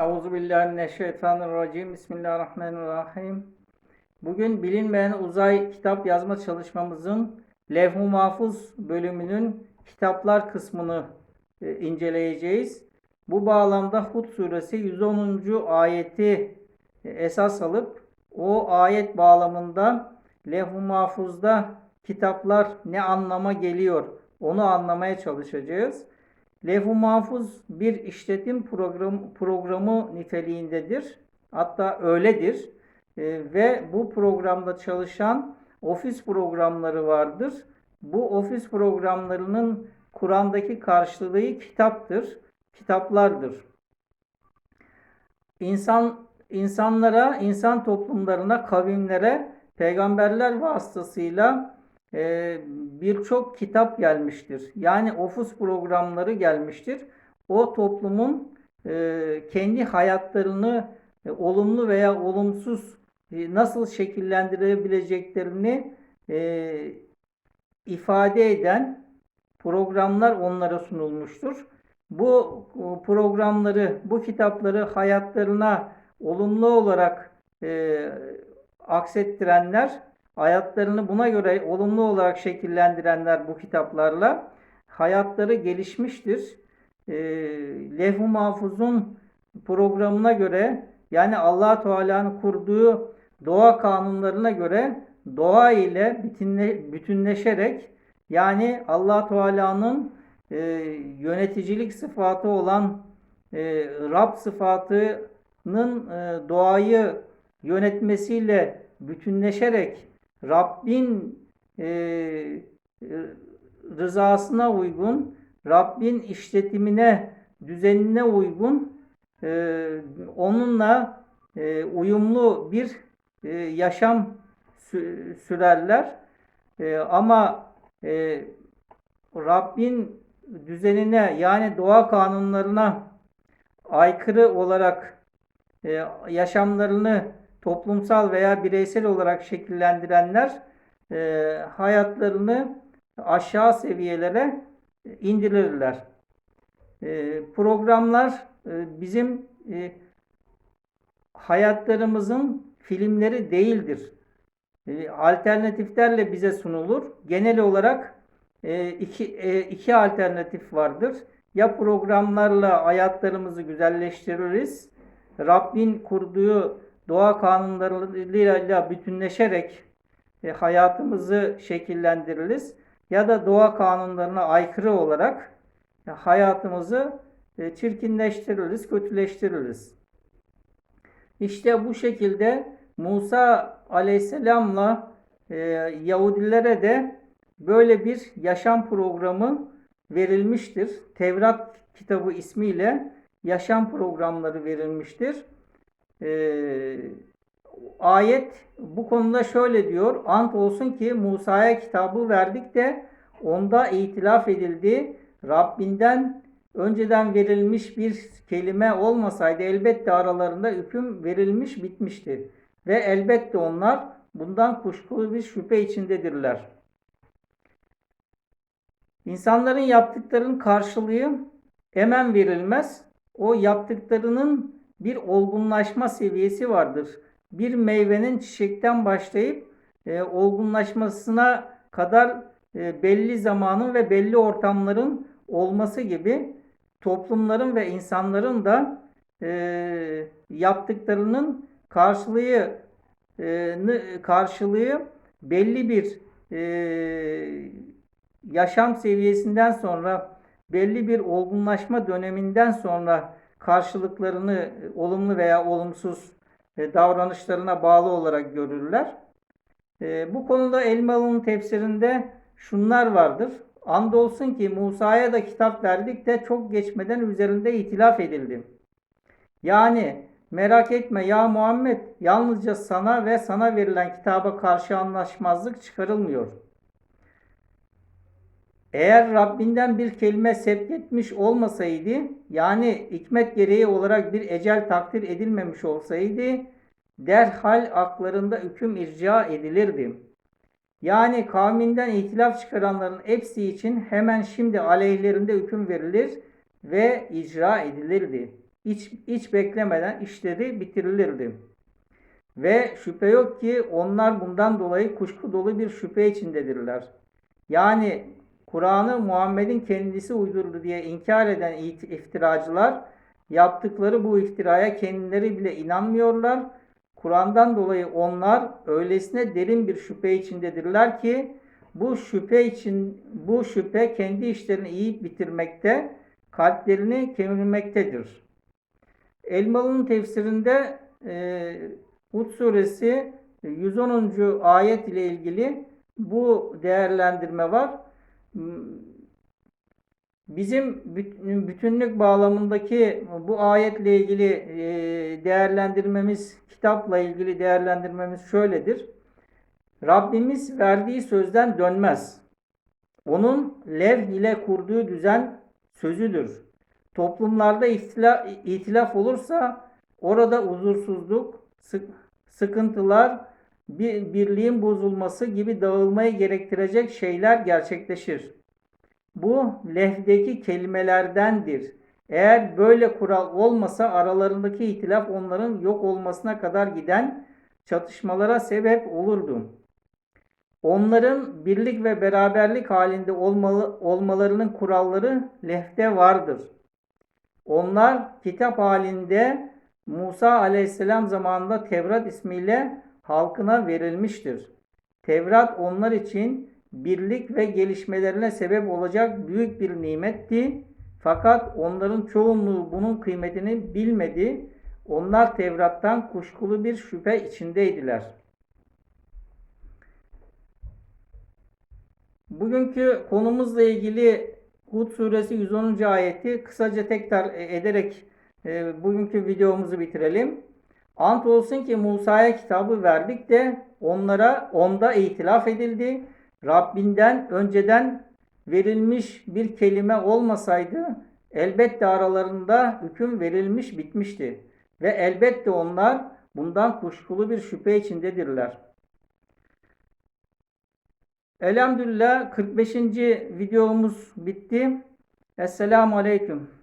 Euzubillahimineşşeytanirracim. Bismillahirrahmanirrahim. Bugün bilinmeyen uzay kitap yazma çalışmamızın Levh-i Mahfuz bölümünün kitaplar kısmını e, inceleyeceğiz. Bu bağlamda Hud suresi 110. ayeti e, esas alıp o ayet bağlamında Levh-i Mahfuz'da kitaplar ne anlama geliyor onu anlamaya çalışacağız. Levh-i Mahfuz bir işletim program, programı niteliğindedir. Hatta öyledir. E, ve bu programda çalışan ofis programları vardır. Bu ofis programlarının Kur'an'daki karşılığı kitaptır, kitaplardır. İnsan insanlara, insan toplumlarına, kavimlere peygamberler vasıtasıyla e, birçok kitap gelmiştir. Yani ofis programları gelmiştir. O toplumun e, kendi hayatlarını e, olumlu veya olumsuz e, nasıl şekillendirebileceklerini e, ifade eden programlar onlara sunulmuştur. Bu programları, bu kitapları hayatlarına olumlu olarak e, aksettirenler, hayatlarını buna göre olumlu olarak şekillendirenler bu kitaplarla hayatları gelişmiştir. E, Levh-i Mahfuz'un programına göre yani allah Teala'nın kurduğu doğa kanunlarına göre doğa ile bütünle, bütünleşerek yani allah Teala'nın e, yöneticilik sıfatı olan e, Rab sıfatının e, doğayı yönetmesiyle bütünleşerek Rabbin e, rızasına uygun, Rabbin işletimine, düzenine uygun e, onunla e, uyumlu bir e, yaşam sü sürerler. E, ama e, Rabbin düzenine yani doğa kanunlarına aykırı olarak e, yaşamlarını toplumsal veya bireysel olarak şekillendirenler e, hayatlarını aşağı seviyelere indirirler. E, programlar e, bizim e, hayatlarımızın filmleri değildir. E, alternatiflerle bize sunulur. Genel olarak e, iki, e, iki alternatif vardır. Ya programlarla hayatlarımızı güzelleştiririz. Rabbin kurduğu doğa kanunlarıyla bütünleşerek e, hayatımızı şekillendiririz. Ya da doğa kanunlarına aykırı olarak e, hayatımızı e, çirkinleştiririz, kötüleştiririz. İşte bu şekilde Musa aleyhisselamla Yahudilere de böyle bir yaşam programı verilmiştir. Tevrat kitabı ismiyle yaşam programları verilmiştir. E, ayet bu konuda şöyle diyor. Ant olsun ki Musa'ya kitabı verdik de onda itilaf edildi. Rabbinden önceden verilmiş bir kelime olmasaydı elbette aralarında hüküm verilmiş bitmişti. Ve elbette onlar bundan kuşkulu bir şüphe içindedirler. İnsanların yaptıklarının karşılığı hemen verilmez. O yaptıklarının bir olgunlaşma seviyesi vardır. Bir meyvenin çiçekten başlayıp e, olgunlaşmasına kadar e, belli zamanın ve belli ortamların olması gibi toplumların ve insanların da e, yaptıklarının karşılığı e, karşılığı belli bir e, yaşam seviyesinden sonra belli bir olgunlaşma döneminden sonra karşılıklarını olumlu veya olumsuz e, davranışlarına bağlı olarak görürler. E, bu konuda Elmalı'nın tefsirinde şunlar vardır. Andolsun ki Musa'ya da kitap verdik de çok geçmeden üzerinde itilaf edildi. Yani merak etme ya Muhammed yalnızca sana ve sana verilen kitaba karşı anlaşmazlık çıkarılmıyor. Eğer Rabbinden bir kelime sevk etmiş olmasaydı yani hikmet gereği olarak bir ecel takdir edilmemiş olsaydı derhal aklarında hüküm irca edilirdi. Yani kavminden ihtilaf çıkaranların hepsi için hemen şimdi aleyhlerinde hüküm verilir ve icra edilirdi. hiç, hiç beklemeden işleri bitirilirdi. Ve şüphe yok ki onlar bundan dolayı kuşku dolu bir şüphe içindedirler. Yani Kur'an'ı Muhammed'in kendisi uydurdu diye inkar eden iftiracılar yaptıkları bu iftiraya kendileri bile inanmıyorlar. Kur'an'dan dolayı onlar öylesine derin bir şüphe içindedirler ki bu şüphe için bu şüphe kendi işlerini iyi bitirmekte, kalplerini kemirmektedir. Elmalı'nın tefsirinde e, Hud suresi 110. ayet ile ilgili bu değerlendirme var. Bizim büt- bütünlük bağlamındaki bu ayetle ilgili e, değerlendirmemiz, kitapla ilgili değerlendirmemiz şöyledir. Rabbimiz verdiği sözden dönmez. Onun lev ile kurduğu düzen sözüdür. Toplumlarda ihtila, itilaf olursa orada huzursuzluk, sık, sıkıntılar, bir, birliğin bozulması gibi dağılmayı gerektirecek şeyler gerçekleşir. Bu lehvdeki kelimelerdendir. Eğer böyle kural olmasa aralarındaki itilaf onların yok olmasına kadar giden çatışmalara sebep olurdu. Onların birlik ve beraberlik halinde olmalı, olmalarının kuralları lehte vardır. Onlar kitap halinde Musa aleyhisselam zamanında Tevrat ismiyle halkına verilmiştir. Tevrat onlar için birlik ve gelişmelerine sebep olacak büyük bir nimetti. Fakat onların çoğunluğu bunun kıymetini bilmedi. Onlar Tevrat'tan kuşkulu bir şüphe içindeydiler. Bugünkü konumuzla ilgili Hud suresi 110. ayeti kısaca tekrar ederek e, bugünkü videomuzu bitirelim. Ant olsun ki Musa'ya kitabı verdik de onlara onda itilaf edildi. Rabbinden önceden verilmiş bir kelime olmasaydı elbette aralarında hüküm verilmiş bitmişti. Ve elbette onlar bundan kuşkulu bir şüphe içindedirler. Elhamdülillah 45. videomuz bitti. Esselamu Aleyküm.